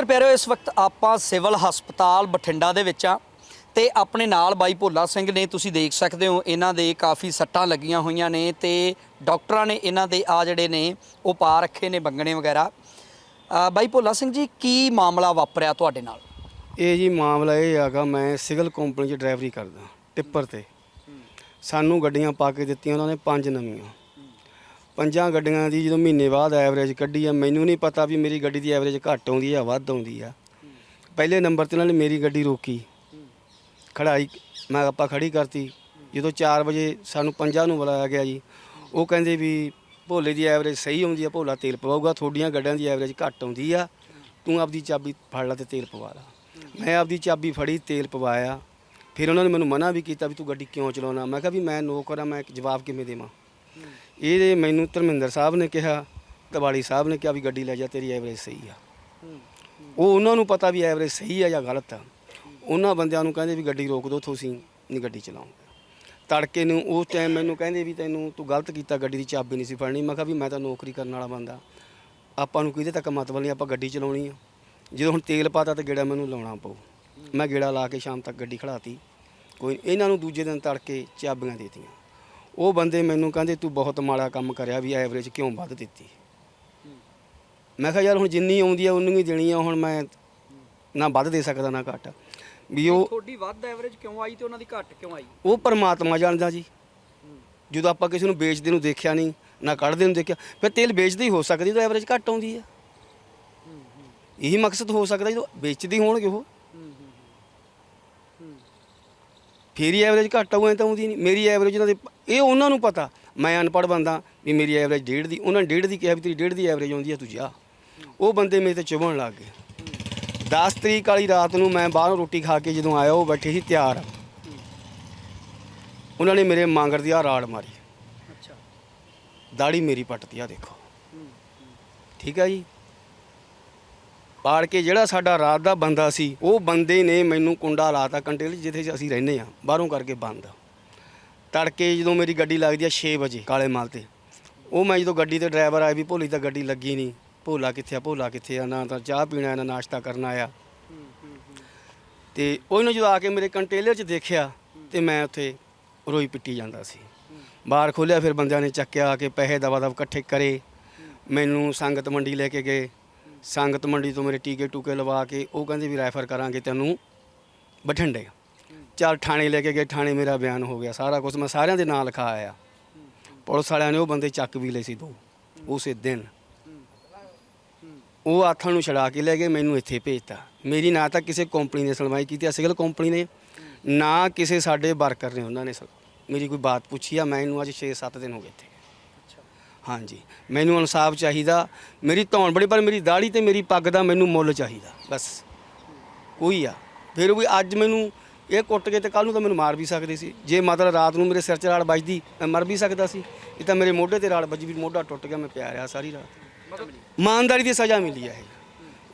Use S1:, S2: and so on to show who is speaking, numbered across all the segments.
S1: ਮਿੱਤਰ ਪਿਆਰਿਓ ਇਸ ਵਕਤ ਆਪਾਂ ਸਿਵਲ ਹਸਪਤਾਲ ਬਠਿੰਡਾ ਦੇ ਵਿੱਚ ਆ ਤੇ ਆਪਣੇ ਨਾਲ ਬਾਈ ਭੋਲਾ ਸਿੰਘ ਨੇ ਤੁਸੀਂ ਦੇਖ ਸਕਦੇ ਹੋ ਇਹਨਾਂ ਦੇ ਕਾਫੀ ਸੱਟਾਂ ਲੱਗੀਆਂ ਹੋਈਆਂ ਨੇ ਤੇ ਡਾਕਟਰਾਂ ਨੇ ਇਹਨਾਂ ਦੇ ਆ ਜਿਹੜੇ ਨੇ ਉਹ ਪਾ ਰੱਖੇ ਨੇ ਬੰਗਣੇ ਵਗੈਰਾ। ਬਾਈ ਭੋਲਾ ਸਿੰਘ ਜੀ ਕੀ ਮਾਮਲਾ ਵਾਪਰਿਆ ਤੁਹਾਡੇ ਨਾਲ?
S2: ਇਹ ਜੀ ਮਾਮਲਾ ਇਹ ਹੈਗਾ ਮੈਂ ਸਿਗਲ ਕੰਪਨੀ 'ਚ ਡਰਾਈਵਰੀ ਕਰਦਾ ਟਿੱਪਰ ਤੇ। ਸਾਨੂੰ ਗੱਡੀਆਂ ਪਾ ਕੇ ਦਿੱਤੀਆਂ ਉਹਨਾਂ ਨੇ ਪੰਜ ਨਵੀਆਂ। ਪੰਜਾਂ ਗੱਡੀਆਂ ਦੀ ਜਦੋਂ ਮਹੀਨੇ ਬਾਅਦ ਐਵਰੇਜ ਕੱਢੀ ਆ, ਮੈਨੂੰ ਨਹੀਂ ਪਤਾ ਵੀ ਮੇਰੀ ਗੱਡੀ ਦੀ ਐਵਰੇਜ ਘੱਟ ਆਉਂਦੀ ਆ ਵੱਧ ਆਉਂਦੀ ਆ। ਪਹਿਲੇ ਨੰਬਰ ਤੇ ਉਹਨਾਂ ਨੇ ਮੇਰੀ ਗੱਡੀ ਰੋਕੀ। ਖੜਾਈ ਮੈਂ ਆਪਾਂ ਖੜੀ ਕਰਤੀ। ਜਦੋਂ 4 ਵਜੇ ਸਾਨੂੰ ਪੰਜਾਂ ਨੂੰ ਬੁਲਾਇਆ ਗਿਆ ਜੀ, ਉਹ ਕਹਿੰਦੇ ਵੀ ਭੋਲੇ ਦੀ ਐਵਰੇਜ ਸਹੀ ਆਉਂਦੀ ਆ, ਭੋਲਾ ਤੇਲ ਪਵਾਊਗਾ, ਤੁਹਾਡੀਆਂ ਗੱਡੀਆਂ ਦੀ ਐਵਰੇਜ ਘੱਟ ਆਉਂਦੀ ਆ, ਤੂੰ ਆਪਦੀ ਚਾਬੀ ਫੜ ਲੈ ਤੇ ਤੇਲ ਪਵਾ ਲਾ। ਮੈਂ ਆਪਦੀ ਚਾਬੀ ਫੜੀ, ਤੇਲ ਪਵਾਇਆ। ਫਿਰ ਉਹਨਾਂ ਨੇ ਮੈਨੂੰ ਮਨਾ ਵੀ ਕੀਤਾ ਵੀ ਤੂੰ ਗੱਡੀ ਕਿਉਂ ਚਲਾਉਣਾ? ਮੈਂ ਕਿਹਾ ਵੀ ਮੈਂ ਨੌਕਰ ਆ, ਮੈਂ ਜਵਾਬ ਕਿਵੇਂ ਦੇਵਾਂ? ਇਹ ਮੈਨੂੰ ਧਰਮਿੰਦਰ ਸਾਹਿਬ ਨੇ ਕਿਹਾ, ਕਬਾੜੀ ਸਾਹਿਬ ਨੇ ਕਿਹਾ ਵੀ ਗੱਡੀ ਲੈ ਜਾ, ਤੇਰੀ ਐਵਰੇਜ ਸਹੀ ਆ। ਉਹ ਉਹਨਾਂ ਨੂੰ ਪਤਾ ਵੀ ਐਵਰੇਜ ਸਹੀ ਆ ਜਾਂ ਗਲਤ ਆ। ਉਹਨਾਂ ਬੰਦਿਆਂ ਨੂੰ ਕਹਿੰਦੇ ਵੀ ਗੱਡੀ ਰੋਕ ਦਿਓ ਤੁਸੀਂ ਨਹੀਂ ਗੱਡੀ ਚਲਾਉਂਗੇ ਤੜਕੇ ਨੂੰ ਉਸ ਟਾਈਮ ਮੈਨੂੰ ਕਹਿੰਦੇ ਵੀ ਤੈਨੂੰ ਤੂੰ ਗਲਤ ਕੀਤਾ, ਗੱਡੀ ਦੀ ਚਾਬੀ ਨਹੀਂ ਸੀ ਫੜਨੀ। ਮੈਂ ਕਿਹਾ ਵੀ ਮੈਂ ਤਾਂ ਨੌਕਰੀ ਕਰਨ ਵਾਲਾ ਬੰਦਾ। ਆਪਾਂ ਨੂੰ ਕਿਹਦੇ ਤੱਕ ਮਤਲਬ ਨਹੀਂ, ਆਪਾਂ ਗੱਡੀ ਚਲਾਉਣੀ ਆ। ਜਦੋਂ ਹੁਣ ਤੇਲ ਪਾਤਾ ਤਾਂ ਗੇੜਾ ਮੈਨੂੰ ਲਾਉਣਾ ਪਊ। ਮੈਂ ਗੇੜਾ ਲਾ ਕੇ ਸ਼ਾਮ ਤੱਕ ਗੱਡੀ ਖੜਾਤੀ ਕੋਈ ਇਹਨਾਂ ਨੂੰ ਦੂਜੇ ਦਿਨ ਤੜਕੇ ਚਾਬੀਆਂ ਦੇਤੀਆਂ। ਉਹ ਬੰਦੇ ਮੈਨੂੰ ਕਹਿੰਦੇ ਤੂੰ ਬਹੁਤ ਮਾੜਾ ਕੰਮ ਕਰਿਆ ਵੀ ਐਵਰੇਜ ਕਿਉਂ ਵੱਧ ਦਿੱਤੀ? ਮੈਂ ਕਿਹਾ ਯਾਰ ਹੁਣ ਜਿੰਨੀ ਆਉਂਦੀ ਆ ਉਨੀ ਹੀ ਦੇਣੀ ਆ ਹੁਣ ਮੈਂ ਨਾ ਵੱਧ ਦੇ ਸਕਦਾ ਨਾ ਘੱਟ। ਵੀ ਉਹ
S1: ਤੁਹਾਡੀ ਵੱਧ ਐਵਰੇਜ ਕਿਉਂ ਆਈ ਤੇ ਉਹਨਾਂ ਦੀ ਘੱਟ ਕਿਉਂ ਆਈ?
S2: ਉਹ ਪਰਮਾਤਮਾ ਜਾਣਦਾ ਜੀ। ਜਦੋਂ ਆਪਾਂ ਕਿਸੇ ਨੂੰ ਵੇਚਦੇ ਨੂੰ ਦੇਖਿਆ ਨਹੀਂ ਨਾ ਕੱਢਦੇ ਨੂੰ ਦੇਖਿਆ ਫਿਰ ਤੇਲ ਵੇਚਦੇ ਹੀ ਹੋ ਸਕਦੀ ਤਾਂ ਐਵਰੇਜ ਘੱਟ ਆਉਂਦੀ ਆ। ਇਹੀ ਮਕਸਦ ਹੋ ਸਕਦਾ ਜਦੋਂ ਵੇਚਦੇ ਹੋਣਗੇ ਉਹ। ਫੇਰ ਹੀ ਐਵਰੇਜ ਘੱਟ ਐ ਤਾਂ ਆਉਂਦੀ ਨਹੀਂ ਮੇਰੀ ਐਵਰੇਜ ਉਹਨਾਂ ਦੇ ਇਹ ਉਹਨਾਂ ਨੂੰ ਪਤਾ। ਮੈਂ ਅਨਪੜ੍ਹ ਬੰਦਾ ਵੀ ਮੇਰੀ ਐਵਰੇਜ ਡੇਢ ਦੀ ਉਹਨਾਂ ਨੇ ਡੇਢ ਦੀ ਕਿਹਾ ਵੀ ਤੇਰੀ ਡੇਢ ਦੀ ਐਵਰੇਜ ਆਉਂਦੀ ਆ ਤੂੰ ਜਾ। ਉਹ ਬੰਦੇ ਮੇਰੇ ਤੇ ਚੁਭਣ ਲੱਗ ਗਏ। 10 ਤਰੀਕ ਵਾਲੀ ਰਾਤ ਨੂੰ ਮੈਂ ਬਾਹਰੋਂ ਰੋਟੀ ਖਾ ਕੇ ਜਦੋਂ ਆਇਆ ਉਹ ਬੈਠੇ ਸੀ ਤਿਆਰ। ਉਹਨਾਂ ਨੇ ਮੇਰੇ ਮਾਂਗਰ ਦੀ ਆ ਰਾੜ ਮਾਰੀ।
S1: ਅੱਛਾ।
S2: ਦਾੜੀ ਮੇਰੀ ਪੱਟਤੀ ਆ ਦੇਖੋ। ਠੀਕ ਆ ਜੀ? ਪਾੜ ਕੇ ਜਿਹੜਾ ਸਾਡਾ ਰਾਤ ਦਾ ਬੰਦਾ ਸੀ, ਉਹ ਬੰਦੇ ਨੇ ਮੈਨੂੰ ਕੁੰਡਾ ਲਾਤਾ ਕੰਟੇਲ ਜਿੱਥੇ ਅਸੀਂ ਰਹਿੰਦੇ ਆ ਬਾਹਰੋਂ ਕਰਕੇ ਬੰਦ। ਤੜਕੇ ਜਦੋਂ ਮੇਰੀ ਗੱਡੀ ਲੱਗਦੀ ਆ 6 ਵਜੇ ਕਾਲੇ ਮਾਲ ਤੇ, ਉਹ ਮੈਂ ਜਦੋਂ ਗੱਡੀ ਤੇ ਡਰਾਈਵਰ ਆਇਆ ਵੀ ਭੋਲੀ ਤਾਂ ਗੱਡੀ ਲੱਗੀ ਨਹੀਂ, ਭੋਲਾ ਕਿੱਥੇ ਆ, ਭੋਲਾ ਕਿੱਥੇ ਆ, ਨਾ ਤਾਂ ਚਾਹ ਪੀਣਾ ਨਾ ਨਾਸ਼ਤਾ ਕਰਨਾ ਆਇਆ। ਤੇ ਉਹਨੂੰ ਜਦੋਂ ਆ ਕੇ ਮੇਰੇ ਕੰਟੇਲਰ 'ਚ ਦੇਖਿਆ ਤੇ ਮੈਂ ਉੱਥੇ ਰੋਈ ਪਿੱਟੀ ਜਾਂਦਾ ਸੀ। ਬਾਹਰ ਖੋਲਿਆ, ਫਿਰ ਬੰਦਿਆਂ ਨੇ ਚੱਕਿਆ ਕਿ ਪੈਸੇ ਦਵਾ ਦਵ ਇਕੱਠੇ ਕਰੇ। ਮੈਨੂੰ ਸੰਗਤ ਮੰਡੀ ਲੈ ਕੇ ਗਏ। ਸੰਗਤ ਮੰਡੀ ਤੋਂ ਮੇਰੇ ਟੀਕੇ ਟੂਕੇ ਲਵਾ ਕੇ ਉਹ ਕਹਿੰਦੇ ਵੀ ਰੈਫਰ ਕਰਾਂਗੇ ਤੈਨੂੰ, ਬਠਿੰਡੇ। ਚੱਲ ਥਾਣੇ ਲੈ ਕੇ ਗਏ, ਥਾਣੇ ਮੇਰਾ ਬਿਆਨ ਹੋ ਗਿਆ, ਸਾਰਾ ਕੁਝ ਮੈਂ ਸਾਰਿਆਂ ਦੇ ਨਾਂ ਲਿਖਾ ਆਇਆ। ਪੁਲਿਸ ਵਾਲਿਆਂ ਨੇ ਉਹ ਬੰਦੇ ਚੱਕ ਵੀ ਲਏ ਸੀ ਦੋ, ਉਸੇ ਦਿਨ। ਉਹ ਆਥਾਂ ਨੂੰ ਛੜਾ ਕੇ ਲੈ ਗਏ, ਮੈਨੂੰ ਇੱਥੇ ਭੇਜਤਾ। ਮੇਰੀ ਨਾ ਤਾਂ ਕਿਸੇ ਕੰਪਨੀ ਨੇ ਸੁਣਵਾਈ ਕੀਤੀ ਆ ਸਿਗਲ ਕੰਪਨੀ ਨੇ, ਨਾ ਕਿਸੇ ਸਾਡੇ ਵਰਕਰ ਨੇ ਉਹਨਾਂ ਨੇ ਮੇਰੀ ਕੋਈ ਬਾਤ ਪੁੱਛੀ ਆ, ਮੈਂ ਇਹਨੂੰ ਅੱਜ 6-7 ਦਿਨ ਹੋ ਗਏ ਇੱਥੇ। ਹਾਂਜੀ। ਮੈਨੂੰ ਇਨਸਾਫ ਚਾਹੀਦਾ। ਮੇਰੀ ਧੌਣ ਬੜੀ, ਪਰ ਮੇਰੀ ਦਾੜੀ ਤੇ ਮੇਰੀ ਪੱਗ ਦਾ ਮੈਨੂੰ ਮੁੱਲ ਚਾਹੀਦਾ। ਬਸ। ਕੋਈ ਆ। ਫਿਰ ਵੀ ਅੱਜ ਮੈਨੂੰ ਇਹ ਕੁੱਟ ਕੇ ਤੇ ਕੱਲ ਨੂੰ ਤਾਂ ਮੈਨੂੰ ਮਾਰ ਵੀ ਸਕਦੇ ਸੀ। ਜੇ ਮਤਲਬ ਰਾਤ ਨੂੰ ਮੇਰੇ ਸਿਰ 'ਚ ਰਾੜ ਵੱਜਦੀ, ਮੈਂ ਮਰ ਵੀ ਸਕਦਾ ਸੀ। ਇਹ ਤਾਂ ਮੇਰੇ ਮੋਢੇ ਤੇ ਰਾੜ ਵੱਜੀ ਵੀ ਮੋਢਾ ਟੁੱਟ ਗਿਆ, ਮੈਂ ਪਿਆ ਰਿਹਾ ਸਾਰੀ ਰਾਤ। ਇਮਾਨਦਾਰੀ ਦੀ ਸਜ਼ਾ ਮਿਲੀ ਹੈ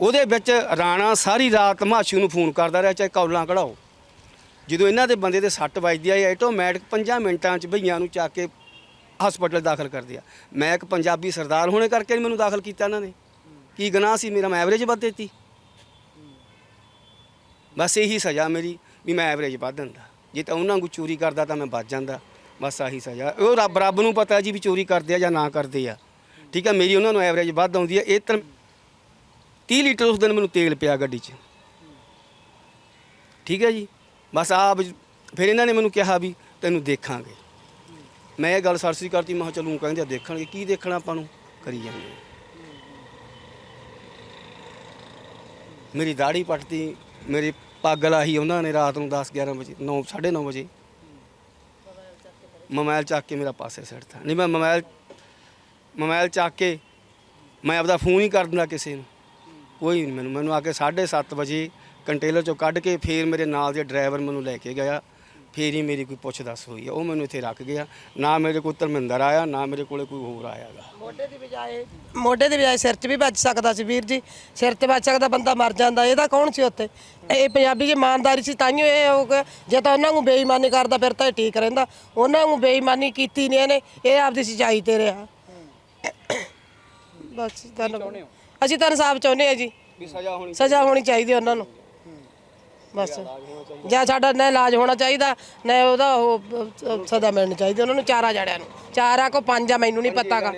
S2: ਉਹਦੇ ਵਿੱਚ ਰਾਣਾ ਸਾਰੀ ਰਾਤ ਮਾਸ਼ੂ ਨੂੰ ਫੋਨ ਕਰਦਾ ਰਿਹਾ, ਚਾਹੇ ਕੌਲਾਂ ਕਢਾਓ। ਜਦੋਂ ਇਹਨਾਂ ਦੇ ਬੰਦੇ ਦੇ ਸੱਟ ਵੱਜਦੀ ਆ, ਇਹ ਆਟੋਮੈਟਿਕ 5 ਮਿੰਟਾਂ 'ਚ ਭਈਆਂ ਨੂੰ ਚੱਕ ਕੇ ਹਸਪੀਟਲ ਦਾਖਲ ਕਰਦੇ ਆ ਮੈਂ ਇੱਕ ਪੰਜਾਬੀ ਸਰਦਾਰ ਹੋਣੇ ਕਰਕੇ ਨੀ ਮੈਨੂੰ ਦਾਖਲ ਕੀਤਾ ਇਹਨਾਂ ਨੇ। ਕੀ ਗੁਨਾਹ ਸੀ? ਮੇਰਾ ਮੈਂ ਐਵਰੇਜ ਵੱਧ ਦਿੱਤੀ। ਬਸ ਇਹੀ ਸਜ਼ਾ ਮੇਰੀ ਵੀ ਮੈਂ ਐਵਰੇਜ ਵੱਧ ਦਿੰਦਾ। ਜੇ ਤਾਂ ਉਹਨਾਂ ਨੂੰ ਚੋਰੀ ਕਰਦਾ ਤਾਂ ਮੈਂ ਬਚ ਜਾਂਦਾ। ਬਸ ਆਹੀ ਸਜ਼ਾ। ਉਹ ਰੱਬ ਰੱਬ ਨੂੰ ਪਤਾ ਜੀ ਵੀ ਚੋਰੀ ਕਰਦੇ ਆ ਜਾਂ ਨਾ ਕਰਦੇ ਆ। ਠੀਕ ਆ, ਮੇਰੀ ਉਹਨਾਂ ਨੂੰ ਐਵਰੇਜ ਵੱਧ ਆਉਂਦੀ ਹੈ ਇਹ ਤਾਂ 30 ਲੀਟਰ ਉਸ ਦਿਨ ਮੈਨੂੰ ਤੇਲ ਪਿਆ ਗੱਡੀ 'ਚ। ਠੀਕ ਹੈ ਜੀ? ਬਸ ਆਪ ਫਿਰ ਇਹਨਾਂ ਨੇ ਮੈਨੂੰ ਕਿਹਾ ਵੀ ਤੈਨੂੰ ਦੇਖਾਂਗੇ। ਮੈਂ ਇਹ ਗੱਲ ਸਰਸੀ ਕਰਤੀ ਮੈਂ ਕਿਹਾ ਚਲੂੰ ਕਹਿੰਦੇ ਆ ਦੇਖਣਗੇ, ਕੀ ਦੇਖਣਾ ਆਪਾਂ ਨੂੰ? ਕਰੀ ਜਾਂਦੇ ਮੇਰੀ ਦਾੜੀ ਪੱਟਤੀ, ਮੇਰੀ ਪੱਗ ਲਾਹੀ ਉਹਨਾਂ ਨੇ ਰਾਤ ਨੂੰ 10 11 ਵਜੇ 9 9:30 ਵਜੇ। ਮੋਬਾਈਲ ਚੱਕ ਕੇ ਮੇਰਾ ਪਾਸੇ ਸਿੱਟਤਾ ਨਹੀਂ, ਮੈਂ ਮੋਬਾਈਲ ਮੋਬਾਈਲ ਚੱਕ ਕੇ ਮੈਂ ਆਪਦਾ ਫੋਨ ਹੀ ਕਰ ਦਿੰਦਾ ਕਿਸੇ ਨੂੰ। ਕੋਈ ਨਹੀਂ, ਮੈਨੂੰ ਮੈਨੂੰ ਆ ਕੇ 7:30 ਵਜੇ ਕੰਟੇਨਰ ਚੋਂ ਕੱਢ ਕੇ ਫੇਰ ਮੇਰੇ ਨਾਲ ਦੇ ਡਰਾਈਵਰ ਮੈਨੂੰ ਲੈ ਕੇ ਗਿਆ। ਫੇਰ ਹੀ ਮੇਰੀ ਕੋਈ ਪੁੱਛ ਦੱਸ ਹੋਈ ਆ। ਉਹ ਮੈਨੂੰ ਇੱਥੇ ਰੱਖ ਗਿਆ। ਨਾ ਮੇਰੇ ਕੋਲ ਧਰਮਿੰਦਰ ਆਇਆ ਨਾ ਮੇਰੇ ਕੋਲੇ ਕੋਈ ਹੋਰ ਆਇਆਗਾ।
S3: ਮੋਢੇ ਦੀ ਬਜਾਏ ਮੋਢੇ ਦੀ ਬਜਾਏ ਸਿਰ 'ਚ ਵੀ ਵੱਜ ਸਕਦਾ ਸੀ ਵੀਰ ਜੀ। ਸਿਰ ਤੇ ਵੱਜ ਸਕਦਾ ਬੰਦਾ ਮਰ ਜਾਂਦਾ। ਇਹਦਾ ਕੌਣ ਸੀ ਉੱਥੇ? ਇਹ ਪੰਜਾਬੀ ਦੀ ਇਮਾਨਦਾਰੀ ਸੀ ਤਾਂਹੀਓ ਇਹ ਹੋ ਗਿਆ। ਜੇ ਤਾਂ ਉਹਨਾਂ ਨੂੰ ਬੇਈਮਾਨੀ ਕਰਦਾ ਫਿਰ ਤਾਂ ਇਹ ਠੀਕ ਰਹਿੰਦਾ। ਉਹਨਾਂ ਨੂੰ ਬੇਈਮਾਨੀ ਕੀਤੀ ਨਹੀਂ ਇਹਨੇ। ਇਹ ਆਪਦੀ ਸਚਾਈ ਤੇ ਰਿਹਾ। ਬਸ ਤੁਹਾਨੂੰ ਅਸੀਂ ਤਾਂ ਇਨਸਾਫ ਚਾਹੁੰਦੇ ਆ ਜੀ।
S2: ਵੀ ਸਜ਼ਾ ਹੋਣੀ
S3: ਸਜ਼ਾ ਹੋਣੀ ਚਾਹੀਦੀ ਉਹਨਾਂ ਨੂੰ। ਬਸ। ਜਾਂ ਸਾਡਾ ਨਾ ਇਲਾਜ ਹੋਣਾ ਚਾਹੀਦਾ ਨਾ ਉਹਦਾ ਉਹ ਸਜ਼ਾ ਮਿਲਣੀ ਚਾਹੀਦੀ ਉਹਨਾਂ ਨੂੰ ਚਾਰਾ ਜੜਿਆਂ ਨੂੰ। ਚਾਰਾ ਕੋ ਪੰਜ ਆ ਮੈਨੂੰ ਨਹੀਂ ਪਤਾਗਾ।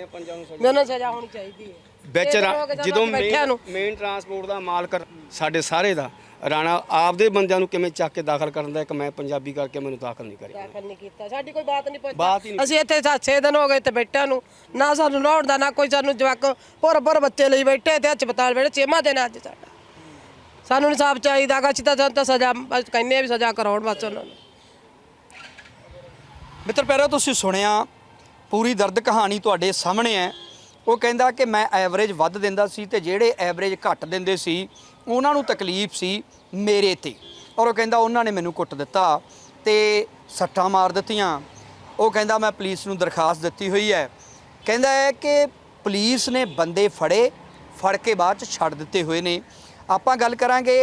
S3: ਉਹਨਾਂ ਨੂੰ ਸਜ਼ਾ ਹੋਣੀ ਚਾਹੀਦੀ ਹੈ।
S2: ਵਿੱਚ
S3: ਜਦੋਂ
S2: ਜਦੋਂ
S3: ਬੈਠਿਆਂ ਨੂੰ
S2: ਮੇਨ ਟਰਾਂਸਪੋਰਟ ਦਾ ਮਾਲਕ ਸਾਡੇ ਸਾਰੇ ਦਾ ਰਾਣਾ ਆਪਦੇ ਬੰਦਿਆਂ ਨੂੰ ਕਿਵੇਂ ਚੱਕ ਕੇ ਦਾਖਲ ਕਰਨ ਦਾ ਇੱਕ ਮੈਂ ਪੰਜਾਬੀ ਕਰਕੇ ਮੈਨੂੰ ਦਾਖਲ ਨਹੀਂ ਕਰਿਆ।
S3: ਦਾਖਲ ਨਹੀਂ ਕੀਤਾ। ਸਾਡੀ ਕੋਈ ਬਾਤ ਨਹੀਂ
S2: ਨਹੀਂ।
S3: ਅਸੀਂ ਇੱਥੇ 6 ਦਿਨ ਹੋ ਗਏ ਤੇ ਬੈਠਿਆਂ ਨੂੰ। ਨਾ ਸਾਨੂੰ ਨਹਾਉਣ ਦਾ ਨਾ ਕੋਈ ਸਾਨੂੰ ਜਵਾਕ ਪੁਰ ਪੁਰ ਬੱਚੇ ਲਈ ਬੈਠੇ ਤੇ ਹਸਪਤਾਲ ਵੇਲੇ ਚੇਮਾ ਦੇਣਾ ਅੱਜ ਸਾਡਾ। ਸਾਨੂੰ ਇਨਸਾਫ ਚਾਹੀਦਾ ਗਾ ਅਸੀਂ ਤਾਂ ਸਾਨੂੰ ਤਾਂ ਸਜ਼ਾ, ਬਸ ਕਹਿੰਦੇ ਆ ਵੀ ਸਜ਼ਾ ਕਰਾਉਣ ਬਸ ਉਹਨਾਂ ਨੂੰ।
S1: ਮਿੱਤਰ ਪਿਆਰਿਓ ਤੁਸੀਂ ਸੁਣਿਆ, ਪੂਰੀ ਦਰਦ ਕਹਾਣੀ ਤੁਹਾਡੇ ਸਾਹਮਣੇ ਹੈ। ਉਹ ਕਹਿੰਦਾ ਕਿ ਮੈਂ ਐਵਰੇਜ ਵੱਧ ਦਿੰਦਾ ਸੀ ਤੇ ਜਿਹੜੇ ਐਵਰੇਜ ਘੱਟ ਦਿੰਦੇ ਸੀ, ਉਹਨਾਂ ਨੂੰ ਤਕਲੀਫ ਸੀ ਮੇਰੇ ਤੇ। ਔਰ ਉਹ ਕਹਿੰਦਾ ਉਹਨਾਂ ਨੇ ਮੈਨੂੰ ਕੁੱਟ ਦਿੱਤਾ ਤੇ ਸੱਟਾਂ ਮਾਰ ਦਿੱਤੀਆਂ। ਉਹ ਕਹਿੰਦਾ, ਮੈਂ ਪੁਲਿਸ ਨੂੰ ਦਰਖਾਸਤ ਦਿੱਤੀ ਹੋਈ ਹੈ। ਕਹਿੰਦਾ ਹੈ ਕਿ ਪੁਲਿਸ ਨੇ ਬੰਦੇ ਫੜੇ, ਫੜ ਕੇ ਬਾਅਦ ਚ ਛੱਡ ਦਿੱਤੇ ਹੋਏ ਨੇ। ਆਪਾਂ ਗੱਲ ਕਰਾਂਗੇ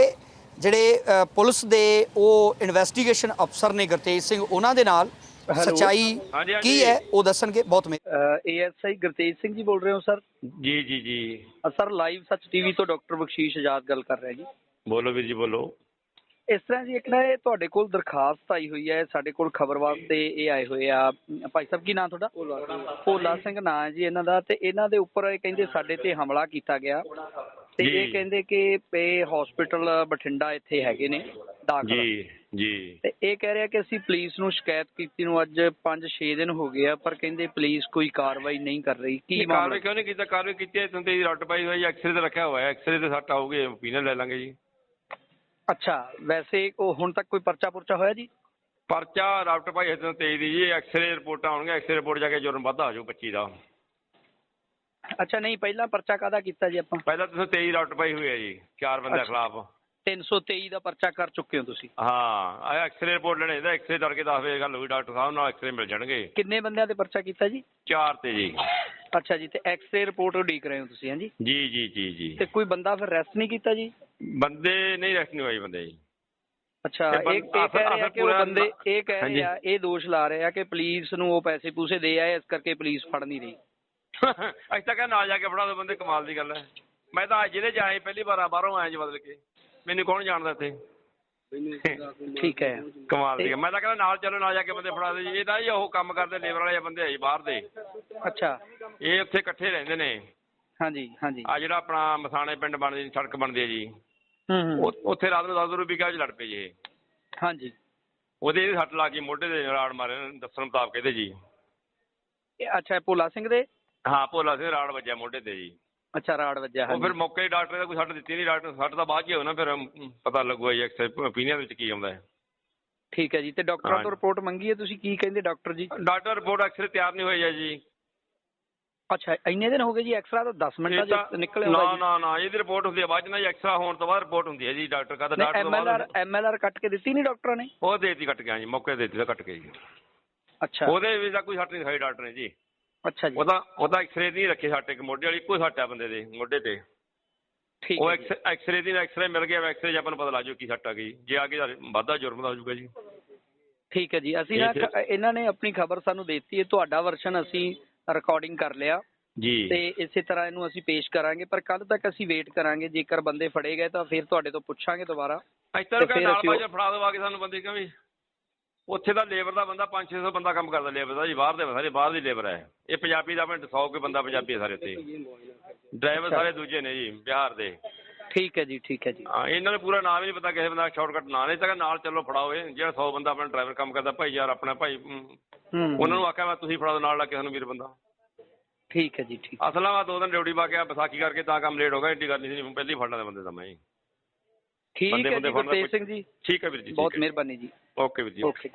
S1: ਜਿਹੜੇ ਪੁਲਿਸ ਦੇ ਉਹ ਇਨਵੈਸਟੀਗੇਸ਼ਨ ਅਫਸਰ ਨੇ ਗੁਰਤੇਜ ਸਿੰਘ ਉਹਨਾਂ ਦੇ ਨਾਲ। ਸਚਾਈ। ਕੀ ਹੈ? ਉਹ ਦੱਸਣਗੇ ਬਹੁਤ ਮਿਹਰ
S4: ਏਐਸਆਈ ਗੁਰਤੇਜ ਸਿੰਘ ਜੀ ਬੋਲ ਰਹੇ ਹੋ ਸਰ?
S5: ਜੀ ਜੀ ਜੀ।
S4: ਸਰ ਲਾਈਵ ਸੱਚ ਟੀਵੀ ਤੋਂ ਡਾਕਟਰ ਬਖਸ਼ੀਸ਼ ਆਜ਼ਾਦ ਗੱਲ ਕਰ ਰਿਹਾ ਜੀ।
S5: ਬੋਲੋ ਵੀਰ ਜੀ ਬੋਲੋ।
S4: ਇਸ ਤਰ੍ਹਾਂ ਜੀ ਇੱਕ ਨਾ ਇਹ ਤੁਹਾਡੇ ਕੋਲ ਦਰਖਾਸਤ ਆਈ ਹੋਈ ਹੈ ਸਾਡੇ ਕੋਲ ਖਬਰ ਵਾਸਤੇ ਇਹ ਆਏ ਹੋਏ ਆ। ਭਾਈ ਸਾਹਿਬ ਕੀ ਨਾਮ ਤੁਹਾਡਾ? ਭੋਲਾ ਸਿੰਘ ਨਾਂ ਹੈ ਜੀ ਇਹਨਾਂ ਦਾ ਤੇ ਇਹਨਾਂ ਦੇ ਉੱਪਰ ਇਹ ਕਹਿੰਦੇ ਸਾਡੇ ਤੇ ਹਮਲਾ ਕੀਤਾ ਗਿਆ। ਤੇ। ਇਹ ਕਹਿੰਦੇ ਕਿ ਪੇ ਹਸਪੀਟਲ ਬਠਿੰਡਾ ਇੱਥੇ ਹੈਗੇ ਨੇ ਦਾਖਲ।
S5: ਜੀ ਜੀ।
S4: ਤੇ ਇਹ ਕਹਿ ਰਿਹਾ ਕਿ ਅਸੀਂ ਪੁਲਿਸ ਨੂੰ ਸ਼ਿਕਾਇਤ ਕੀਤੀ ਨੂੰ ਅੱਜ 5-6 ਦਿਨ ਹੋ ਗਏ ਆ ਪਰ ਕਹਿੰਦੇ ਪੁਲਿਸ ਕੋਈ ਕਾਰਵਾਈ ਨਹੀਂ ਕਰ ਰਹੀ। ਕੀ ਮਾਮਲਾ?
S5: ਕਾਰਵਾਈ ਕਿਉਂ ਨਹੀਂ ਕੀਤਾ? ਕਾਰਵਾਈ ਕੀਤੀ ਹੈ ਤੁੰਦੇ ਰੱਟ ਪਾਈ ਹੋਈ ਹੈ ਐਕਸਰੇ ਤੇ ਰੱਖਿਆ ਹੋਇਆ ਹੈ ਐਕਸਰੇ ਤੇ ਸੱਟ ਆਉਗੇ ਓਪੀਨੀਅਨ ਲੈ ਲਾਂਗੇ ਜੀ।
S4: ਅੱਛਾ ਵੈਸੇ ਉਹ ਹੁਣ ਤੱਕ ਕੋਈ ਪਰਚਾ ਪੁਰਚਾ ਹੋਇਆ ਜੀ?
S5: ਪਰਚਾ ਰੱਟ ਪਾਈ ਹੈ ਤੁੰਦੇ ਤੇਈ ਦੀ ਜੀ ਐਕਸਰੇ ਰਿਪੋਰਟਾਂ ਆਉਣਗੀਆਂ ਐਕਸਰੇ ਰਿਪੋਰਟ ਜਾ ਕੇ ਜੁਰਮ ਵੱਧ ਆ ਜਾਊ 25 ਦਾ।
S4: ਅੱਛਾ ਨਹੀਂ ਪਹਿਲਾਂ ਪਰਚਾ ਕਾਦਾ ਕੀਤਾ ਜੀ ਆਪਾਂ?
S5: ਪਹਿਲਾਂ ਤੁਸੀਂ 23 ਰੱਟ ਪਾਈ ਹੋਈ ਹੈ ਜੀ ਚਾਰ ਬੰਦੇ ਖਿਲਾਫ।
S4: 323 ਦਾ ਪਰਚਾ ਕਰ ਚੁੱਕੇ ਹੋ ਤੁਸੀਂ?
S5: ਹਾਂ ਆ ਐਕਸਰੇ ਰਿਪੋਰਟ ਲੈਣੇ ਦਾ ਐਕਸਰੇ ਕਰਕੇ ਦੱਸ ਵੇ ਗੱਲ ਹੋਈ ਡਾਕਟਰ ਸਾਹਿਬ ਨਾਲ ਐਕਸਰੇ ਮਿਲ ਜਾਣਗੇ।
S4: ਕਿੰਨੇ ਬੰਦਿਆਂ ਦੇ ਪਰਚਾ ਕੀਤਾ ਜੀ?
S5: ਚਾਰ ਤੇ ਜੀ।
S4: ਅੱਛਾ ਜੀ ਤੇ ਐਕਸ-ਰੇ ਰਿਪੋਰਟ ਉਡੀਕ ਰਹੇ ਹੋ ਤੁਸੀਂ ਹਾਂਜੀ
S5: ਜੀ? ਜੀ ਜੀ ਜੀ
S4: ਤੇ ਕੋਈ ਬੰਦਾ ਫਿਰ ਰੈਸਟ ਨਹੀਂ ਕੀਤਾ ਜੀ?
S5: ਬੰਦੇ ਨਹੀਂ ਰੈਸਟ ਨਹੀਂ ਹੋਏ ਬੰਦੇ ਜੀ।
S4: ਅੱਛਾ
S5: ਤੇ
S4: ਇਹ ਕਹਿ ਰਹੇ ਆ ਕਿ ਉਹ ਬੰਦੇ ਇਹ ਕਹਿ। ਰਹੇ ਆ ਇਹ ਦੋਸ਼ ਲਾ ਰਹੇ ਆ ਕਿ ਪੁਲਿਸ ਨੂੰ ਉਹ ਪੈਸੇ ਪੂਸੇ ਦੇ ਆਏ ਇਸ ਕਰਕੇ ਪੁਲਿਸ ਫੜ ਨਹੀਂ ਰਹੀ।
S5: ਅਸੀਂ ਤਾਂ ਕਹਿੰਦਾ ਨਾਲ ਜਾ ਕੇ ਫੜਾ ਦੋ ਬੰਦੇ ਕਮਾਲ ਦੀ ਗੱਲ ਹੈ। ਮੈਂ ਤਾਂ ਅੱਜ ਜਿਹਦੇ ਚ ਪਹਿਲੀ ਵਾਰ ਆ, ਬਾਹਰੋਂ ਆਇਆ ਜੀ ਬਦਲ ਕੇ। ਮੈਨੂੰ ਕੌਣ ਜਾਣਦਾ ਇੱਥੇ?
S4: ਠੀਕ ਹੈ।
S5: ਕਮਾਲ ਦੀ ਗੱਲ। ਮੈਂ ਤਾਂ ਕਹਿੰਦਾ ਨਾਲ ਚਲੋ ਨਾਲ ਜਾ ਕੇ ਬੰਦੇ ਫੜਾ ਦੇ ਜੀ। ਇਹ ਤਾਂ ਜੀ ਉਹ ਕੰਮ ਕਰਦੇ ਲੇਬਰ ਵਾਲੇ ਬੰਦੇ ਆ ਜੀ ਬਾਹਰ ਦੇ।
S4: ਅੱਛਾ।
S5: ਇਹ ਉੱਥੇ ਇਕੱਠੇ ਰਹਿੰਦੇ ਨੇ।
S4: ਹਾਂਜੀ ਹਾਂਜੀ।
S5: ਆ ਜਿਹੜਾ ਆਪਣਾ ਮਸਾਣੇ ਪਿੰਡ ਬਣਦੀ ਸੜਕ ਬਣਦੀ ਹੈ ਜੀ।
S4: ਹੂੰ ਹੂੰ।
S5: ਉਹ- ਉੱਥੇ ਰਾਤ ਨੂੰ 10 ਰੁਪਏ ਚ ਲੜ ਪਏ ਜੀ ਇਹ।
S4: ਹਾਂਜੀ।
S5: ਉਹਦੇ ਇਹਦੇ ਸੱਟ ਲਾ ਕੇ ਮੋਢੇ ਦੇ ਰਾੜ ਮਾਰੇ ਨੇ, ਦੱਸਣ ਮੁਤਾਬਕ ਇਹਦੇ ਜੀ।
S4: ਇਹ ਅੱਛਾ ਇਹ ਭੋਲਾ ਸਿੰਘ ਦੇ?
S5: ਹਾਂ ਭੋਲਾ ਸਿੰਘ ਰਾੜ ਵੱਜਿਆ ਮੋਢੇ ਤੇ ਜੀ।
S4: ਅੱਛਾ ਰਾੜ ਵੱਜਿਆ
S5: ਉਹ ਫਿਰ ਮੌਕੇ ਹੀ ਡਾਕਟਰ ਦਾ ਕੋਈ ਸੱਟ ਦਿੱਤੀ ਨਹੀਂ ਡਾਕਟਰ ਸੱਟ ਤਾਂ ਬਾਅਦ ਹੀ ਨਾ ਫਿਰ ਪਤਾ ਲੱਗੂਗਾ ਜੀ ਐਕਸ ਓਪੀਨੀਅਨ ਵਿੱਚ ਕੀ ਆਉਂਦਾ ਹੈ।
S4: ਠੀਕ ਹੈ ਜੀ ਤੇ ਡਾਕਟਰਾਂ ਤੋਂ। ਰਿਪੋਰਟ ਮੰਗੀ ਹੈ ਤੁਸੀਂ? ਕੀ ਕਹਿੰਦੇ ਡਾਕਟਰ ਜੀ?
S5: ਡਾਕਟਰ ਰਿਪੋਰਟ ਐਕਸਰੇ ਤਿਆਰ ਨਹੀਂ ਹੋਈ ਹੈ ਜੀ।
S4: ਅੱਛਾ ਇੰਨੇ ਦਿਨ ਹੋ ਗਏ ਜੀ ਐਕਸਰਾ ਤਾਂ 10 ਮਿੰਟਾਂ ਚ ਨਿਕਲ
S5: ਨਾ
S4: ਆਉਂਦਾ ਜੀ।
S5: ਨਾ ਨਾ ਇਹਦੀ ਰਿਪੋਰਟ ਹੁੰਦੀ ਹੈ ਬਾਅਦ ਨਾ ਐਕਸਰਾ ਹੋਣ ਤੋਂ ਬਾਅਦ ਰਿਪੋਰਟ ਹੁੰਦੀ ਹੈ ਜੀ ਡਾਕਟਰ ਕਹਦਾ ਡਾਕਟਰ
S4: ਐਮਐਲਆਰ ਐਮਐਲਆਰ ਕੱਟ ਕੇ ਦਿੱਤੀ ਨਹੀਂ ਡਾਕਟਰਾਂ ਨੇ?
S5: ਉਹ ਦੇਤੀ ਕੱਟ ਗਿਆ ਜੀ ਮੌਕੇ ਦੇਤੀ ਤਾਂ ਕੱਟ ਕੇ ਜੀ।
S4: ਅੱਛਾ।
S5: ਉਹਦੇ ਵਿੱਚ ਤਾਂ ਕੋਈ ਸੱਟ ਨਹੀਂ ਦਿਖਾਈ ਡਾਕਟਰ ਨੇ ਜੀ।
S4: ਅੱਛਾ ਜੀ।
S5: ਉਹਦਾ ਉਹਦਾ ਐਕਸਰੇ ਨਹੀਂ ਰੱਖੇ ਸੱਟ ਇੱਕ ਮੋਢੇ ਵਾਲੀ ਇੱਕੋ ਸੱਟ ਆ ਬੰਦੇ ਦੇ ਮੋਢੇ ਤੇ।
S4: ਠੀਕ
S5: ਉਹ
S4: ਜੀ।
S5: ਐਕਸ ਐਕਸਰੇ ਦੀ ਐਕਸਰੇ ਮਿਲ ਗਿਆ ਐਕਸਰੇ 'ਚ ਆਪਾਂ ਨੂੰ ਪਤਾ ਲੱਗ ਜਾਊ ਕੀ ਸੱਟ ਆ ਗਈ। ਜੇ ਆ ਕੇ ਵਾਧਾ ਜੁਰਮ ਦਾ ਹੋ ਜਾਊਗਾ ਜੀ।
S4: ਠੀਕ ਹੈ ਜੀ। ਅਸੀਂ ਨਾ ਇਹਨਾਂ ਨੇ ਆਪਣੀ ਖਬਰ ਸਾਨੂੰ ਦਿੱਤੀ ਹੈ ਤੁਹਾਡਾ ਵਰਸ਼ਨ ਅਸੀਂ ਰਿਕਾਰਡਿੰਗ ਕਰ ਲਿਆ।
S5: ਜੀ।
S4: ਤੇ ਇਸੇ ਤਰ੍ਹਾਂ ਇਹਨੂੰ ਅਸੀਂ ਪੇਸ਼ ਕਰਾਂਗੇ ਪਰ ਕੱਲ ਤੱਕ ਅਸੀਂ ਵੇਟ ਕਰਾਂਗੇ ਜੇਕਰ ਬੰਦੇ ਫੜੇ ਗਏ ਤਾਂ ਫਿਰ ਤੁਹਾਡੇ ਤੋਂ ਪੁੱਛਾਂਗੇ ਦੁਬਾਰਾ।
S5: ਨਾਲ
S4: ਅਸੀਂ ਉਹ-
S5: ਬਾਜਾ ਫੜਾ ਦਵਾ ਕੇ ਸਾਨੂੰ ਬੰਦੇ ਕਿਉਂ ਵੀ ਉੱਥੇ ਦਾ ਲੇਬਰ ਦਾ ਬੰਦਾ 5-600 ਬੰਦਾ ਕੰਮ ਕਰਦਾ ਲੇਬਰ ਦਾ ਜੀ ਬਾਹਰ ਦੇ ਸਾਰੇ ਬਾਹਰ ਦੀ ਲੇਬਰ ਹੈ। ਇਹ ਪੰਜਾਬੀ ਦਾ ਆਪਣੇ 100 ਕੋਈ ਬੰਦਾ ਪੰਜਾਬੀ ਹੈ ਸਾਰੇ ਉੱਥੇ ਡਰਾਈਵਰ ਸਾਰੇ ਦੂਜੇ ਨੇ ਜੀ ਬਿਹਾਰ ਦੇ।
S4: ਠੀਕ ਹੈ ਜੀ ਠੀਕ ਹੈ ਜੀ।
S5: ਹਾਂ ਇਹਨਾਂ ਨੂੰ ਪੂਰਾ ਨਾਮ ਹੀ ਨਹੀਂ ਪਤਾ ਕਿਸੇ ਬੰਦਾ ਸ਼ਾਰਟਕਟ ਨਾਂ ਨਹੀਂ ਤਾਂ ਨਾਲ ਚੱਲੋ ਫੜਾਓ ਇਹ। ਜਿਹੜਾ 100 ਬੰਦਾ ਆਪਣਾ ਡਰਾਈਵਰ ਕੰਮ ਕਰਦਾ ਭਾਈ ਯਾਰ ਆਪਣਾ ਭਾਈ ਉਹਨਾਂ ਨੂੰ ਆਖਿਆ ਮੈਂ ਤੁਸੀਂ ਫੜਾ ਨਾਲ ਲੱਗ ਕੇ ਸਾਨੂੰ ਵੀਰ ਬੰਦਾ।
S4: ਠੀਕ ਹੈ ਜੀ ਠੀਕ।
S5: ਅਸਲਾਂ ਵਾ ਦੋ ਦਿਨ ਡਿਊਟੀ ਪਾ ਕੇ ਆ ਵਿਸਾਖੀ ਕਰਕੇ ਤਾਂ ਕੰਮ ਲੇਟ ਹੋ ਗਿਆ ਏਡੀ ਗੱਲ ਨਹੀਂ ਸੀ ਪਹਿਲੀ ਫੜਨਾ ਦੇ ਬੰਦੇ ਤਾਂ ਮੈਂ।
S4: ਠੀਕ ਹੈ ਜੀ ਗੁਰਤੇਜ ਸਿੰਘ ਜੀ।
S5: ਠੀਕ ਹੈ ਵੀਰ ਜੀ
S4: ਬਹੁਤ। ਮਿਹਰਬਾਨੀ ਜੀ।
S5: ਓਕੇ ਵੀਰ ਜੀ
S4: ਓਕੇ।